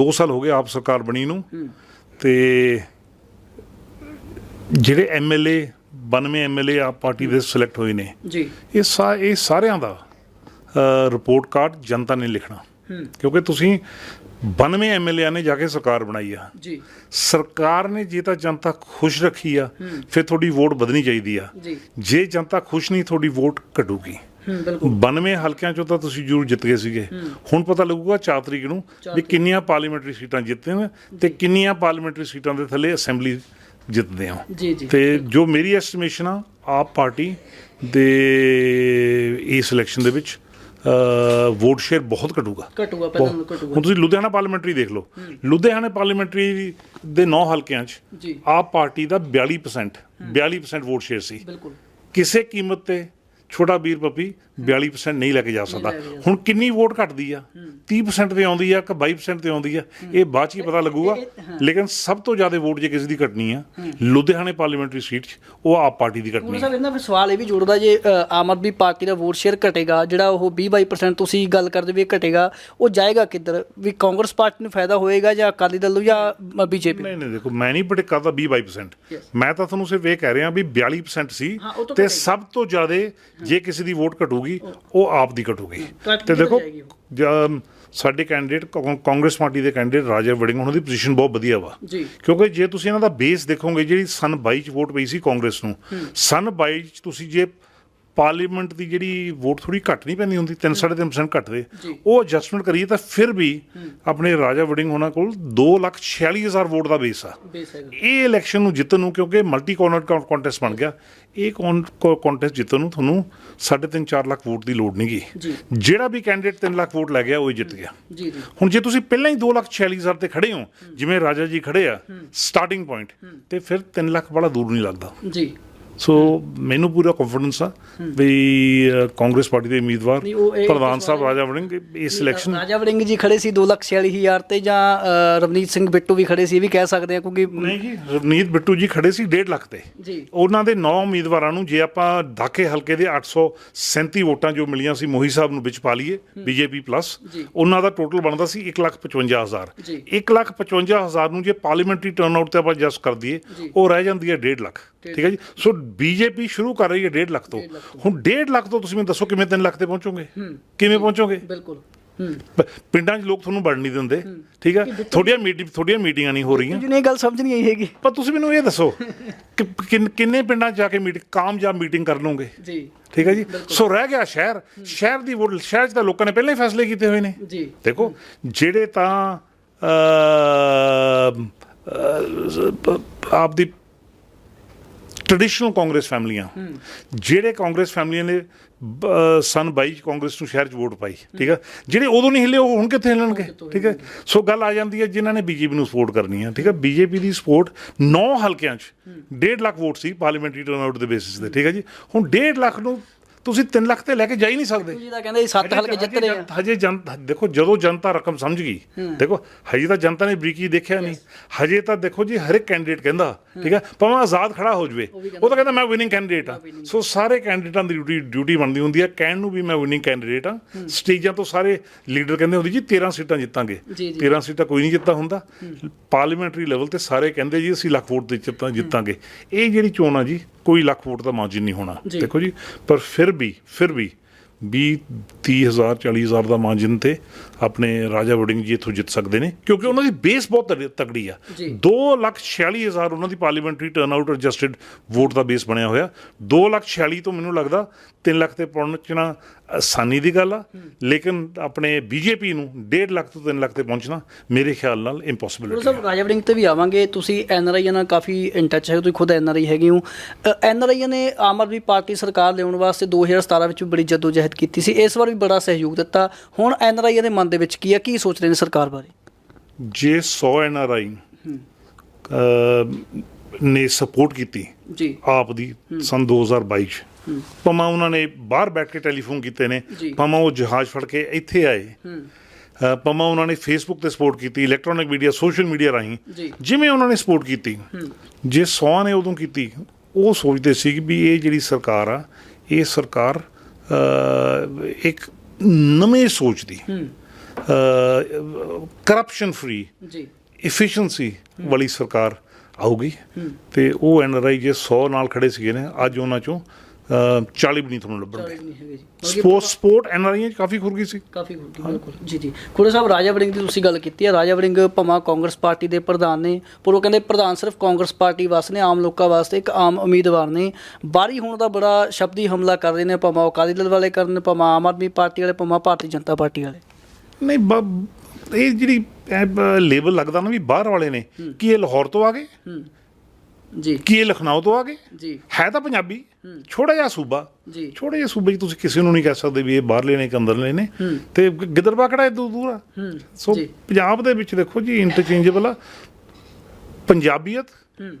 2 ਸਾਲ ਹੋ ਗਏ ਆਪ ਸਰਕਾਰ ਬਣੀ ਨੂੰ ਤੇ ਜਿਹੜੇ ਐਮਐਲਏ 92 ਐਮਐਲਏ ਆਪ ਪਾਰਟੀ ਦੇ ਸਿਲੈਕਟ ਹੋਏ ਨੇ ਜੀ। ਇਹ ਸਾ ਇਹ ਸਾਰਿਆਂ ਦਾ ਰਿਪੋਰਟ ਕਾਰਡ ਜਨਤਾ ਨੇ ਲਿਖਣਾ। ਕਿਉਂਕਿ ਤੁਸੀਂ 92 ਐਮਐਲਏ ਨੇ ਜਾ ਕੇ ਸਰਕਾਰ ਬਣਾਈ ਆ ਜੀ ਸਰਕਾਰ ਨੇ ਜੇ ਤਾਂ ਜਨਤਾ ਖੁਸ਼ ਰੱਖੀ ਆ ਫਿਰ ਤੁਹਾਡੀ ਵੋਟ ਵਧਣੀ ਚਾਹੀਦੀ ਆ ਜੀ ਜੇ ਜਨਤਾ ਖੁਸ਼ ਨਹੀਂ ਤੁਹਾਡੀ ਵੋਟ ਘਟੂਗੀ ਹੂੰ ਬਿਲਕੁਲ 92 ਹਲਕਿਆਂ ਚੋਂ ਤਾਂ ਤੁਸੀਂ ਜ਼ਰੂਰ ਜਿੱਤ ਗਏ ਸੀਗੇ ਹੁਣ ਪਤਾ ਲੱਗੂਗਾ 4 ਤਰੀਕ ਨੂੰ ਵੀ ਕਿੰਨੀਆਂ ਪਾਰਲੀਮੈਂਟਰੀ ਸੀਟਾਂ ਜਿੱਤੇ ਨੇ ਤੇ ਕਿੰਨੀਆਂ ਪਾਰਲੀਮੈਂਟਰੀ ਸੀਟਾਂ ਦੇ ਥੱਲੇ ਅਸੈਂਬਲੀ ਜਿੱਤਦੇ ਆ ਜੀ ਜੀ ਤੇ ਜੋ ਮੇਰੀ ਐਸਟੀਮੇਸ਼ਨ ਆ ਆਪ ਪਾਰਟੀ ਦੇ ਇਸ ਇਲੈਕਸ਼ਨ ਦੇ ਵਿੱਚ ਵੋਟ ਸ਼ੇਅਰ ਬਹੁਤ ਘਟੂਗਾ। ਘਟੂਗਾ ਪਹਿਲਾਂ ਨਾਲੋਂ ਘਟੂਗਾ। ਹੁਣ ਤੁਸੀਂ ਲੁਧਿਆਣਾ ਪਾਰਲੀਮੈਂਟਰੀ ਦੇਖ ਲਓ। ਲੁਧਿਆਣਾ ਪਾਰਲੀਮੈਂਟਰੀ ਦੇ 9 ਹਲਕਿਆਂ 'ਚ ਜੀ। ਆਪ ਪਾਰਟੀ ਦਾ 42% 42% ਵੋਟ ਸ਼ੇਅਰ ਸੀ। ਬਿਲਕੁਲ। ਕਿਸੇ ਕੀਮਤ ਤੇ ਛੋਟਾ ਵੀਰ ਪੱਪੀ 42% ਨਹੀਂ ਲੈ ਕੇ ਜਾ ਸਕਦਾ। ਹੁਣ ਕਿੰਨੀ ਵੋਟ ਘਟਦੀ ਆ? 30% ਤੇ ਆਉਂਦੀ ਆ ਕਿ 22% ਤੇ ਆਉਂਦੀ ਆ? ਇਹ ਬਾਅਦ ਚ ਹੀ ਪਤਾ ਲੱਗੂਗਾ। ਲੇਕਿਨ ਸਭ ਤੋਂ ਜ਼ਿਆਦਾ ਵੋਟ ਜੇ ਕਿਸੇ ਦੀ ਘਟਣੀ ਆ ਲੁਧਿਆਣੇ ਪਾਰਲੀਮੈਂਟਰੀ ਸੀਟ 'ਚ ਉਹ ਆਪ ਪਾਰਟੀ ਦੀ ਘਟਣੀ ਆ। ਸਾਹਿਬ ਇਹਨਾਂ ਫਿਰ ਸਵਾਲ ਇਹ ਵੀ ਜੁੜਦਾ ਜੇ ਆਮ ਆਦਮੀ ਪਾਰਟੀ ਦਾ ਵੋਟ ਸ਼ੇਅਰ ਘਟੇਗਾ ਜਿਹੜਾ ਉਹ 20-22% ਤੁਸੀਂ ਗੱਲ ਕਰਦੇ ਵੀ ਘਟੇਗਾ ਉਹ ਜਾਏਗਾ ਕਿੱਧਰ? ਵੀ ਕਾਂਗਰਸ ਪਾਰਟੀ ਨੂੰ ਫਾਇਦਾ ਹੋਏਗਾ ਜਾਂ ਅਕਾਲੀ ਦਲ ਨੂੰ ਜਾਂ ਬੀਜੇਪੀ ਨਹੀਂ ਨਹੀਂ ਦੇਖੋ ਮੈਂ ਨਹੀਂ ਬੜੇ ਕਰਦਾ 20 22% Yes. ਮੈਂ ਤਾਂ ਤੁਹਾਨੂੰ ਸਿਰਫ ਇਹ ਕਹਿ ਰਿਹਾ ਵੀ 42% ਸੀ ਤੋਂ। ਸਭ ਤੋਂ ਜ਼ਿਆਦਾ ਜੇ ਕਿਸੇ ਦੀ ਵੋਟ ਘਟੂਗੀ ਉਹ ਆਪ ਦੀ ਘਟੂਗੀ। ਘੱਟ ਤੇ ਦੇਖੋ? ਜਾਂ ਸਾਡੇ ਕੈਂਡੀਡੇਟ ਕਾਂਗਰਸ ਪਾਰਟੀ ਦੇ ਕੈਂਡੀਡੇਟ ਰਾਜਾ ਵੜਿੰਗ ਉਹਨਾਂ ਦੀ ਪੋਜੀਸ਼ਨ ਬਹੁਤ ਵਧੀਆ ਵਾ। ਜੀ। ਕਿਉਂਕਿ ਜੇ ਤੁਸੀਂ ਇਹਨਾਂ ਦਾ ਬੇਸ ਦੇਖੋਗੇ ਜਿਹੜੀ ਸਨ 22 ਚ ਵੋਟ ਪਈ ਸੀ ਕਾਂਗਰਸ ਨੂੰ ਸਨ 22 ਚ ਤੁਸੀਂ ਜੇ ਪਾਰਲੀਮੈਂਟ ਦੀ ਜਿਹੜੀ ਵੋਟ ਥੋੜੀ ਘੱਟ ਨਹੀਂ ਪੈਂਦੀ ਹੁੰਦੀ 3.5% ਘੱਟ ਦੇ। ਜੀ। ਉਹ ਐਡਜਸਟਮੈਂਟ ਕਰੀਏ ਤਾਂ ਫਿਰ ਵੀ ਆਪਣੇ ਰਾਜਾ ਵੜਿੰਗ ਉਹਨਾਂ ਕੋਲ 246000 ਵੋਟ ਦਾ ਬੇਸ ਆ। ਇਹ ਇਲੈਕਸ਼ਨ ਨੂੰ ਜਿੱਤਣ ਨੂੰ ਕਿਉਂਕਿ ਮਲਟੀ ਕੋਰਨਰ ਕੰਟੈਸਟ ਬਣ ਗਿਆ ਇਹ ਕੰਟੈਸਟ ਜਿੱਤਣ ਨੂੰ ਤੁਹਾਨੂੰ 3.5 4 ਲੱਖ ਵੋਟ ਦੀ ਲੋੜ ਨਹੀਂਗੀ ਜੀ। ਜਿਹੜਾ ਵੀ ਕੈਂਡੀਡੇਟ 3 ਲੱਖ ਵੋਟ ਲੈ ਗਿਆ ਉਹ ਹੀ ਜਿੱਤ ਗਿਆ। ਹੁਣ ਜੇ ਤੁਸੀਂ ਪਹਿਲਾਂ ਹੀ 246000 ਤੇ ਖੜੇ ਹੋ ਜਿਵੇਂ ਰਾਜਾ ਜੀ ਖੜੇ ਆ ਸਟਾਰਟਿੰਗ ਪੁਆਇੰਟ ਤੇ ਫਿਰ 3 ਲੱਖ ਬੜਾ ਦੂਰ ਨਹੀਂ ਲੱਗਦਾ। ਜੀ। ਸੋ ਮੈਨੂੰ ਪੂਰਾ ਕੰਫੀਡੈਂਸ ਆ ਵੀ ਕਾਂਗਰਸ ਪਾਰਟੀ ਦੇ ਉਮੀਦਵਾਰ ਪ੍ਰਧਾਨ ਸਾਹਿਬ ਰਾਜਾ ਵੜਿੰਗ ਇਸ ਇਲੈਕਸ਼ਨ ਰਾਜਾ ਵੜਿੰਗ ਜੀ ਖੜੇ ਸੀ 246000 ਤੇ ਜਾਂ ਰਵਨੀਤ ਸਿੰਘ ਬਿੱਟੂ ਵੀ ਖੜੇ ਸੀ ਇਹ ਵੀ ਕਹਿ ਸਕਦੇ ਆ ਕਿਉਂਕਿ ਨਹੀਂ ਜੀ ਰਵਨੀਤ ਬਿੱਟੂ ਜੀ ਖੜੇ ਸੀ 1.5 ਲੱਖ ਤੇ। ਜੀ। ਉਹਨਾਂ ਦੇ 9 ਉਮੀਦਵਾਰਾਂ ਨੂੰ ਜੇ ਆਪਾਂ ਦਾਖੇ ਹਲਕੇ ਦੇ 837 ਵੋਟਾਂ ਜੋ ਮਿਲੀਆਂ ਸੀ ਮੋਹੀ ਸਾਹਿਬ ਨੂੰ ਵਿੱਚ ਪਾ ਲਈਏ ਬੀਜੇਪੀ ਪਲੱਸ। ਉਹਨਾਂ ਦਾ ਟੋਟਲ ਬਣਦਾ ਸੀ 155000 ਜੀ। 155000 ਨੂੰ ਜੇ ਪਾਰਲੀਮੈਂਟਰੀ ਟਰਨਆਊਟ ਤੇ ਆਪਾਂ ਐਡਜਸਟ ਕਰ ਦਈਏ। ਉਹ ਰਹਿ ਜਾਂਦੀ ਹੈ 1.5 ਲੱਖ। ਠੀਕ ਹੈ ਜੀ? ਸੋ ਬੀਜੇਪੀ ਸ਼ੁਰੂ ਕਰ ਰਹੀ ਹੈ 1.5 ਲੱਖ ਤੋਂ। ਡੇਢ ਲੱਖ ਤੋਂ। ਹੁਣ 1.5 ਲੱਖ ਤੋਂ ਤੁਸੀਂ ਮੈਨੂੰ ਦੱਸੋ ਕਿਵੇਂ 3 ਲੱਖ ਤੇ ਪਹੁੰਚੋਗੇ? ਕਿਵੇਂ ਪਹੁੰਚੋਗੇ? ਬਿਲਕੁਲ। ਪਿੰਡਾਂ 'ਚ ਲੋਕ ਤੁਹਾਨੂੰ ਵੜਨ ਨਹੀਂ ਦਿੰਦੇ। ਠੀਕ ਹੈ ਤੁਹਾਡੀਆਂ ਮੀਟਿੰਗ ਤੁਹਾਡੀਆਂ ਮੀਟਿੰਗਾਂ ਨਹੀਂ ਹੋ ਰਹੀਆਂ। ਜਿਹਨੇ ਇਹ ਗੱਲ ਸਮਝ ਨਹੀਂ ਆਈ ਹੈਗੀ। ਪਰ ਤੁਸੀਂ ਮੈਨੂੰ ਇਹ ਦੱਸੋ ਕਿ ਕਿੰਨ- ਪਿੰਡਾਂ 'ਚ ਜਾ ਕੇ ਮੀਟਿੰਗ ਕਾਮਯਾਬ ਮੀਟਿੰਗ ਕਰ ਲਓਗੇ? ਜੀ। ਠੀਕ ਹੈ ਜੀ? ਸੋ ਰਹਿ ਗਿਆ ਸ਼ਹਿਰ। ਸ਼ਹਿਰ ਦੀ ਵੋਟ ਸ਼ਹਿਰ 'ਚ ਤਾਂ ਲੋਕਾਂ ਨੇ ਪਹਿਲਾਂ ਹੀ ਫੈਸਲੇ ਕੀਤੇ ਹੋਏ ਨੇ। ਜੀ। ਦੇਖੋ ਜਿਹੜੇ ਤਾਂ ਅ, ਅ, ਆਪ ਦੀ ਟ੍ਰੈਡੀਸ਼ਨਲ ਕਾਂਗਰਸ ਫੈਮਲੀਆਂ ਜਿਹੜੇ ਕਾਂਗਰਸ ਫੈਮਲੀਆਂ ਨੇ ਸਨ 22 ਚ ਕਾਂਗਰਸ ਨੂੰ ਸ਼ਹਿਰ ਚ ਵੋਟ ਪਾਈ ਠੀਕ ਹੈ ਜਿਹੜੇ ਉਦੋਂ ਨਹੀਂ ਹਿੱਲੇ ਉਹ ਹੁਣ ਕਿੱਥੇ ਹਿੱਲਣਗੇ ਠੀਕ ਹੈ ਸੋ ਗੱਲ ਆ ਜਾਂਦੀ ਹੈ ਜਿਨ੍ਹਾਂ ਨੇ ਬੀਜੇਪੀ ਨੂੰ ਸਪੋਰਟ ਕਰਨੀ ਹੈ ਠੀਕ ਹੈ ਬੀਜੇਪੀ ਦੀ ਸਪੋਰਟ 9 ਹਲਕਿਆਂ ਚ 1.5 ਲੱਖ ਵੋਟ ਸੀ ਪਾਰਲੀਮੈਂਟਰੀ ਟਰਨਆਊਟ ਦੇ ਬੇਸਿਸ ਤੇ ਠੀਕ ਹੈ ਜੀ? ਹੁਣ 1.5 ਲੱਖ ਨੂੰ ਤੁਸੀਂ 3 ਲੱਖ ਤੇ ਲੈ ਕੇ ਜਾ ਹੀ ਨਹੀਂ ਸਕਦੇ। ਜੀ ਦਾ ਕਹਿੰਦੇ ਸੀ ਸੱਤ ਹਲਕੇ ਜਿੱਤ ਰਹੇ ਆ ਹਜੇ ਜਨ ਦੇਖੋ ਜਦੋਂ ਜਨਤਾ ਰਕਮ ਸਮਝ ਗਈ ਦੇਖੋ ਹਜੇ ਤਾਂ ਜਨਤਾ ਨੇ ਬਰੀਕੀ ਦੇਖਿਆ ਨਹੀਂ। ਹਜੇ ਤਾਂ ਦੇਖੋ ਜੀ ਹਰ ਇੱਕ ਕੈਂਡੀਡੇਟ ਕਹਿੰਦਾ ਠੀਕ ਹੈ ਭਾਵੇਂ ਆਜ਼ਾਦ ਖੜਾ ਹੋ ਜਵੇ ਉਹ ਤਾਂ ਕਹਿੰਦਾ ਮੈਂ ਵਿਨਿੰਗ ਕੈਂਡੀਡੇਟ ਆ ਸੋ ਸਾਰੇ ਕੈਂਡੀਡੇਟਾਂ ਦੀ ਡਿਊਟੀ ਡਿਊਟੀ ਬਣਦੀ ਹੁੰਦੀ ਹੈ ਕਹਿਣ ਨੂੰ ਵੀ ਮੈਂ ਵਿਨਿੰਗ ਕੈਂਡੀਡੇਟ ਆ ਸਟੇਜਾਂ ਤੋਂ ਸਾਰੇ ਲੀਡਰ ਕਹਿੰਦੇ ਹੁੰਦੇ ਜੀ 13 ਸੀਟਾਂ ਜਿੱਤਾਂਗੇ। ਜੀ, ਜੀ। 13 ਸੀਟਾਂ ਕੋਈ ਨਹੀਂ ਜਿੱਤਾ ਹੁੰਦਾ। ਪਾਰਲੀਮੈਂਟਰੀ ਲੈਵਲ ਤੇ ਸਾਰੇ ਕਹਿੰਦੇ ਜੀ ਅਸੀਂ ਲੱਖ ਵੋਟ ਤੇ ਜਿੱਤਾਂ ਜਿੱਤਾਂਗੇ। ਇਹ ਜਿਹੜੀ ਚੋਣ ਆ ਜੀ ਕੋਈ ਲੱਖ ਵੋਟ ਦਾ ਮਾਰਜਿਨ ਨਹੀਂ ਹੋਣਾ। ਦੇਖੋ ਜੀ ਪਰ ਫਿਰ ਵੀ ਫਿਰ ਵੀ 20 30000 40000 ਦਾ ਮਾਰਜਿਨ ਤੇ ਆਪਣੇ ਰਾਜਾ ਵੜਿੰਗ ਜੀ ਇੱਥੋਂ ਜਿੱਤ ਸਕਦੇ ਨੇ ਕਿਉਂਕਿ ਉਹਨਾਂ ਦੀ ਬੇਸ ਬਹੁਤ ਤਗੜੀ ਆ। ਜੀ। 246000 ਉਹਨਾਂ ਦੀ ਪਾਰਲੀਮੈਂਟਰੀ ਟਰਨਆਊਟ ਐਡਜਸਟਡ ਵੋਟ ਦਾ ਬੇਸ ਬਣਿਆ ਹੋਇਆ। 246 ਤੋਂ ਮੈਨੂੰ ਲੱਗਦਾ 3 ਲੱਖ ਤੇ ਪਹੁੰਚਣਾ ਆਸਾਨੀ ਦੀ ਗੱਲ ਆ। ਲੇਕਿਨ ਆਪਣੇ ਬੀਜੇਪੀ ਨੂੰ 1.5 ਲੱਖ ਤੋਂ 3 ਲੱਖ ਤੇ ਪਹੁੰਚਣਾ ਮੇਰੇ ਖਿਆਲ ਨਾਲ ਗੁਰੂ ਇੰਪੋਸੀਬਿਲਿਟੀ ਸਾਹਿਬ ਰਾਜਾ ਵੜਿੰਗ ਤੇ ਵੀ ਆਵਾਂਗੇ। ਤੁਸੀਂ ਐਨ ਆਰ ਆਈ ਨਾਲ ਕਾਫੀ ਇਨ ਟੱਚ ਹੈ ਤੁਸੀਂ ਖੁਦ ਐਨ ਆਰ ਆਈ ਹੈਗੇ ਹੋ। ਐਨ ਆਰ ਆਈ ਨੇ ਆਮ ਆਦਮੀ ਪਾਰਟੀ ਸਰਕਾਰ ਲਿਆਉਣ ਵਾਸਤੇ 2017 ਵਿੱਚ ਬੜੀ ਜਦੋਜਹਿਦ ਕੀਤੀ ਸੀ। ਇਸ ਵਾਰ ਵੀ ਬੜਾ ਸਹਿਯੋਗ ਦਿੱਤਾ। ਹੁਣ ਐਨ ਆਰ ਆਈ ਦੇ ਮਨ ਦੇ ਵਿੱਚ ਕੀ ਆ ਕੀ ਸੋਚ ਰਹੇ ਨੇ ਸਰਕਾਰ ਬਾਰੇ? ਜੇ 100 ਐਨ ਆਰ ਆਈ ਨੇ ਸਪੋਰਟ ਕੀਤੀ ਜੀ। ਆਪ ਦੀ ਸਨ 2022 ਚ। ਭਾਵੇਂ ਉਹਨਾਂ ਨੇ ਬਾਹਰ ਬੈਠ ਕੇ ਟੈਲੀਫੋਨ ਕੀਤੇ ਨੇ। ਭਾਵੇਂ ਉਹ ਜਹਾਜ਼ ਫੜ ਕੇ ਇੱਥੇ ਆਏ ਹੂੰ। ਭਾਵੇਂ ਉਹਨਾਂ ਨੇ ਫੇਸਬੁੱਕ ਤੇ ਸਪੋਰਟ ਕੀਤੀ ਇਲੈਕਟ੍ਰੋਨਿਕ ਮੀਡੀਆ ਸੋਸ਼ਲ ਮੀਡੀਆ ਰਾਹੀਂ। ਜਿਵੇਂ ਉਹਨਾਂ ਨੇ ਸਪੋਰਟ ਕੀਤੀ ਜੇ 100 ਨੇ ਉਦੋਂ ਕੀਤੀ ਉਹ ਸੋਚਦੇ ਸੀ ਕਿ ਵੀ ਇਹ ਜਿਹੜੀ ਸਰਕਾਰ ਆ ਇਹ ਸਰਕਾਰ ਇੱਕ ਨਵੇਂ ਸੋਚ ਦੀ ਕਰਪਸ਼ਨ ਫਰੀ ਜੀ। ਇਫੀਸ਼ੀਐਂਸੀ ਵਾਲੀ ਸਰਕਾਰ ਆਊਗੀ। ਤੇ ਉਹ ਐਨਆਰਆਈ ਜੇ 100 ਨਾਲ ਖੜੇ ਸੀਗੇ ਨੇ ਅੱਜ ਉਹਨਾਂ ਚੋਂ ਅ, 40 ਵੀ ਨਹੀਂ ਤੁਹਾਨੂੰ ਲੱਭਣਗੇ। ਸਪੋਰਟ ਸਪੋਰਟ ਐਨਆਰਆਈਆਂ 'ਚ ਕਾਫੀ ਖੁਰ ਗਈ ਸੀ। ਕਾਫੀ ਗਈ ਬਿਲਕੁਲ। ਜੀ ਜੀ। ਖੁੜੇ ਸਾਹਿਬ ਰਾਜਾ ਵੜਿੰਗ ਦੀ ਤੁਸੀਂ ਗੱਲ ਕੀਤੀ ਹੈ। ਰਾਜਾ ਵੜਿੰਗ ਭਮਾ ਕਾਂਗਰਸ ਪਾਰਟੀ ਦੇ ਪ੍ਰਧਾਨ ਨੇ ਪਰ ਉਹ ਕਹਿੰਦੇ ਪ੍ਰਧਾਨ ਸਿਰਫ ਕਾਂਗਰਸ ਪਾਰਟੀ ਵਾਸਤੇ ਨੇ ਆਮ ਲੋਕਾਂ ਵਾਸਤੇ ਇੱਕ ਆਮ ਉਮੀਦਵਾਰ ਨੇ। ਬਾਰੀ ਹੋਣ ਦਾ ਬੜਾ ਸ਼ਬਦੀ ਹਮਲਾ ਕਰ ਰਹੇ ਨੇ ਭਮਾ ਅਕਾਲੀ ਦਲ ਵਾਲੇ ਕਰਨ ਭਮਾ ਆਮ ਆਦਮੀ ਪਾਰਟੀ ਵਾਲੇ ਭਮਾ ਭਾਰਤੀ ਜਨਤਾ ਪਾਰਟੀ ਵਾਲੇ। ਨਹੀਂ ਬ- ਇਹ ਜਿਹੜੀ ਲੇਬਲ ਲੱਗਦਾ ਨਾ ਵੀ ਬਾਹਰ ਵਾਲੇ ਨੇ ਕੀ ਇਹ ਲਾਹੌਰ ਤੋਂ ਆ ਗਏ? ਜੀ। ਕੀ ਇਹ ਲਖਨਊ ਤੋਂ ਆ ਗਏ? ਜੀ। ਹੈ ਤਾਂ ਪੰਜਾਬੀ ਛੋਟਾ ਜਿਹਾ ਸੂਬਾ। ਜੀ। ਛੋਟੇ ਜਿਹੇ ਸੂਬੇ 'ਚ ਤੁਸੀਂ ਕਿਸੇ ਨੂੰ ਨਹੀਂ ਕਹਿ ਸਕਦੇ ਵੀ ਇਹ ਬਾਹਰਲੇ ਨੇ ਕਿ ਅੰਦਰਲੇ ਨੇ। ਤੇ ਗ- ਗਿੱਦੜਬਾ ਕਿਹੜਾ ਇਦੋਂ ਦੂਰ ਆ? ਹੂੰ। ਸੋ ਜੀ। ਪੰਜਾਬ ਦੇ ਵਿੱਚ ਦੇਖੋ ਜੀ ਇੰਟਰਚੇਂਜੇਬਲ ਆ। ਪੰਜਾਬੀਅਤ। ਹੂੰ।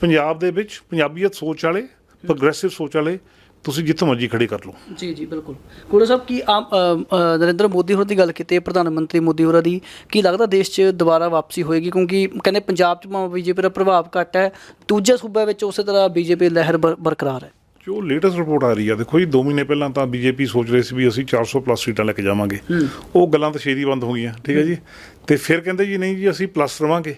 ਪੰਜਾਬ ਦੇ ਵਿੱਚ ਪੰਜਾਬੀਅਤ ਸੋਚ ਵਾਲੇ ਪ੍ਰੋਗਰੈਸਿਵ ਸੋਚ ਵਾਲੇ ਤੁਸੀਂ ਜਿੱਥੋਂ ਮਰਜ਼ੀ ਖੜੇ ਕਰ ਲਓ। ਜੀ ਜੀ ਬਿਲਕੁਲ। ਕੋੜਾ ਸਾਹਿਬ ਕੀ ਆਮ ਅ, ਅ, ਨਰਿੰਦਰ ਮੋਦੀ ਹੋਰਾਂ ਦੀ ਗੱਲ ਕੀਤੀ ਹੈ, ਪ੍ਰਧਾਨ ਮੰਤਰੀ ਮੋਦੀ ਹੋਰਾਂ ਦੀ? ਕੀ ਲੱਗਦਾ ਦੇਸ਼ 'ਚ ਦੁਬਾਰਾ ਵਾਪਸੀ ਹੋਏਗੀ? ਕਿਉਂਕਿ ਕਹਿੰਦੇ ਪੰਜਾਬ 'ਚ ਬੀਜੇਪੀ ਦਾ ਪ੍ਰਭਾਵ ਘੱਟ ਹੈ ਦੂਜੇ ਸੂਬਿਆਂ ਵਿੱਚ ਉਸੇ ਤਰ੍ਹਾਂ ਬੀਜੇਪੀ ਲਹਿਰ ਬਰ- ਬਰਕਰਾਰ ਹੈ। ਜੋ ਲੇਟੈਸਟ ਰਿਪੋਰਟ ਆ ਰਹੀ ਆ ਦੇਖੋ ਜੀ 2 ਮਹੀਨੇ ਪਹਿਲਾਂ ਤਾਂ ਬੀਜੇਪੀ ਸੋਚ ਰਹੀ ਸੀ ਵੀ ਅਸੀਂ 400 ਪਲੱਸ ਸੀਟਾਂ ਲੈ ਕੇ ਜਾਵਾਂਗੇ। ਉਹ ਗੱਲਾਂ ਤਾਂ ਛੇਤੀ ਬੰਦ ਹੋ ਗਈਆਂ ਠੀਕ ਹੈ ਜੀ? ਤੇ ਫਿਰ ਕਹਿੰਦੇ ਜੀ ਨਹੀਂ ਜੀ ਅਸੀਂ ਪਲੱਸ ਰਵਾਂਗੇ।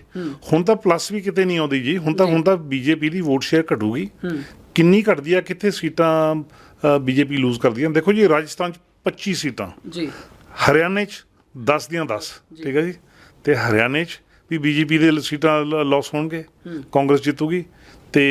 ਹੁਣ ਤਾਂ ਪਲੱਸ ਵੀ ਕਿਤੇ ਨਹੀਂ ਆਉਂਦੀ ਜੀ। ਹੁਣ ਤਾਂ ਹੁਣ ਤਾਂ ਬੀਜੇਪੀ ਦੀ ਵੋਟ ਸ਼ੇਅਰ ਘਟੂਗੀ। ਕਿੰਨੀ ਘਟਦੀ ਆ? ਕਿੱਥੇ ਸੀਟਾਂ ਬੀਜੇਪੀ ਲੂਜ਼ ਕਰਦੀ ਆ? ਦੇਖੋ ਜੀ ਰਾਜਸਥਾਨ ਚ 25 ਸੀਟਾਂ। ਜੀ। ਹਰਿਆਣੇ ਚ 10 ਦੀਆਂ 10 ਠੀਕ ਹੈ ਜੀ? ਤੇ ਹਰਿਆਣੇ ਚ ਵੀ ਬੀਜੇਪੀ ਦੇ ਸੀਟਾਂ ਲਾਸ ਹੋਣਗੇ ਕਾਂਗਰਸ ਜਿੱਤੂਗੀ ਤੇ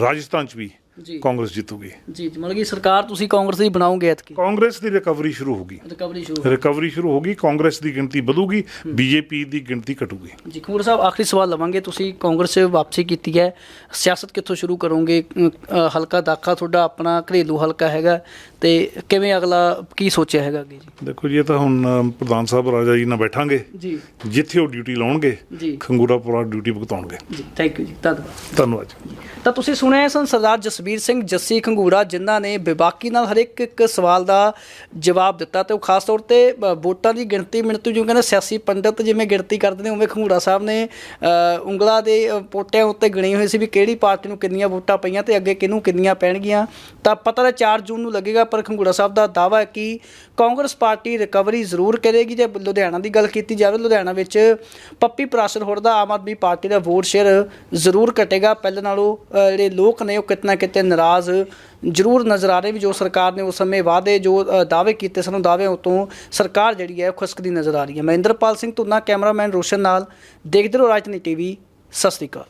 ਰਾਜਸਥਾਨ ਚ ਵੀ। ਜੀ। ਕਾਂਗਰਸ ਜਿੱਤੂਗੀ। ਜੀ ਜੀ। ਮਤਲਬ ਕਿ ਸਰਕਾਰ ਤੁਸੀਂ ਕਾਂਗਰਸ ਦੀ ਬਣਾਓਗੇ ਐਤਕੀ? ਕਾਂਗਰਸ ਦੀ ਰਿਕਵਰੀ ਸ਼ੁਰੂ ਹੋਗੀ ਰਿਕਵਰੀ ਸ਼ੁਰੂ ਰਿਕਵਰੀ ਸ਼ੁਰੂ ਹੋਗੀ ਕਾਂਗਰਸ ਦੀ ਗਿਣਤੀ ਵਧੂਗੀ ਬੀਜੇਪੀ ਦੀ ਗਿਣਤੀ ਘਟੂਗੀ। ਜੀ ਖੂਰ ਸਾਹਿਬ ਆਖਰੀ ਸਵਾਲ ਲਵਾਂਗੇ। ਤੁਸੀਂ ਕਾਂਗਰਸ 'ਚ ਵਾਪਸੀ ਕੀਤੀ ਹੈ। ਸਿਆਸਤ ਕਿੱਥੋਂ ਸ਼ੁਰੂ ਕਰੋਗੇ? ਅ, ਹਲਕਾ ਦਾਖਾ ਤੁਹਾਡਾ ਆਪਣਾ ਘਰੇਲੂ ਹਲਕਾ ਹੈਗਾ। ਤੇ ਕਿਵੇਂ ਅਗਲਾ ਕੀ ਸੋਚਿਆ ਹੈਗਾ ਅੱਗੇ ਜੀ? ਦੇਖੋ ਜੀ ਇਹ ਤਾਂ ਹੁਣ ਪ੍ਰਧਾਨ ਸਾਹਿਬ ਰਾਜਾ ਜੀ ਨਾਲ ਬੈਠਾਂਗੇ। ਜੀ। ਜਿੱਥੇ ਉਹ ਡਿਊਟੀ ਲਾਉਣਗੇ ਜੀ। ਖੰਗੂਰਾਪੁਰਾ ਡਿਊਟੀ ਭੁਗਤਾਉਣਗੇ। ਜੀ ਥੈਂਕ ਯੂ ਜੀ। ਧੰਨਵਾਦ। ਧੰਨਵਾਦ ਜੀ। ਤਾਂ ਤੁਸੀਂ ਸੁਣਿਆ ਸਨ ਸਰਦਾਰ ਜਸਵੀਰ ਸਿੰਘ ਜੱਸੀ ਖੰਗੂੜਾ, ਜਿਨ੍ਹਾਂ ਨੇ ਬੇਬਾਕੀ ਨਾਲ ਹਰ ਇੱਕ ਇੱਕ ਸਵਾਲ ਦਾ ਜਵਾਬ ਦਿੱਤਾ ਤੇ ਉਹ ਖਾਸ ਤੌਰ ਤੇ ਵੋਟਾਂ ਦੀ ਗਿਣਤੀ ਮਿਣਤੀ ਜਿਉਂ ਕਹਿੰਦੇ ਸਿਆਸੀ ਪੰਡਤ ਜਿਵੇਂ ਗਿਣਤੀ ਕਰਦੇ ਨੇ, ਉਵੇਂ ਖੰਗੂੜਾ ਸਾਹਿਬ ਨੇ ਉਂਗਲਾ ਦੇ ਪੋਟਿਆਂ ਉੱਤੇ ਗਿਣੀ ਹੋਈ ਸੀ ਵੀ ਕਿਹੜੀ ਪਾਰਟੀ ਨੂੰ ਕਿੰਨੀਆਂ ਵੋਟਾਂ ਪਈਆਂ ਤੇ ਅੱਗੇ ਕਿਹਨੂੰ ਕਿੰਨੀਆਂ ਪੈਣਗੀਆਂ। ਤਾਂ ਪਤਾ ਤਾਂ 4 ਜੂਨ ਨੂੰ ਲੱਗੇਗਾ, ਪਰ ਖੰਗੂੜਾ ਸਾਹਿਬ ਦਾ ਦਾਅਵਾ ਹੈ ਕਿ ਕਾਂਗਰਸ ਪਾਰਟੀ ਰਿਕਵਰੀ ਜ਼ਰੂਰ ਕਰੇਗੀ। ਜੇ ਲੁਧਿਆਣਾ ਦੀ ਗੱਲ ਕੀਤੀ ਜਾਵੇ, ਲੁਧਿਆਣਾ ਵਿੱਚ ਪੱਪੀ ਪ੍ਰਾਸ਼ਰ ਹੋਰ ਦਾ ਆਮ ਆਦਮੀ ਪਾਰਟੀ ਦਾ ਵੋਟ ਸ਼ੇਅਰ ਜ਼ਰੂਰ ਘਟੇਗਾ। ਪਹਿਲਾਂ ਨਾਲੋਂ ਜਿਹੜੇ ਲੋਕ ਨੇ ਉਹ ਕਿਤੇ ਨਾ ਕਿਤੇ ਨਾਰਾਜ਼ ਜ਼ਰੂਰ ਨਜ਼ਰ ਆ ਰਹੇ ਵੀ ਜੋ ਸਰਕਾਰ ਨੇ ਉਸ ਸਮੇਂ ਵਾਅਦੇ, ਜੋ ਦਾਅਵੇ ਕੀਤੇ ਸਨ, ਉਹ ਦਾਅਵਿਆਂ ਤੋਂ ਸਰਕਾਰ ਜਿਹੜੀ ਹੈ ਉਹ ਖੁਸਕਦੀ ਨਜ਼ਰ ਆ ਰਹੀ ਹੈ। ਮਹਿੰਦਰਪਾਲ ਸਿੰਘ ਧੁੰਨਾ, ਕੈਮਰਾਮੈਨ ਰੋਸ਼ਨ ਨਾਲ ਦੇਖਦੇ ਰਹੋ ਰਾਜਨੀ ਟੀਵੀ, ਸਤਿ ਸ਼੍ਰੀ ਅਕਾਲ।